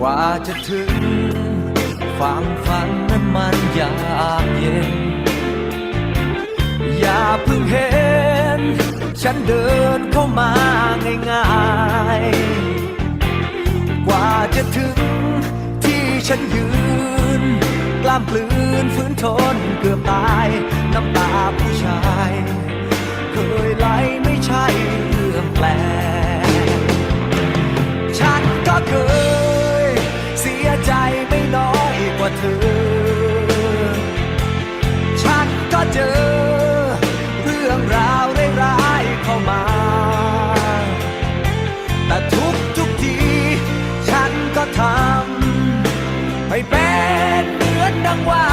กว่าจะถึงความฝันนั้นมันยากเย็น อย่าเพิ่งเห็น ฉันเดินเข้ามาง่ายๆ กว่าจะถึงที่ฉันยืน กล้ามปลืนฝืนทนเกือบตาย ดังว่า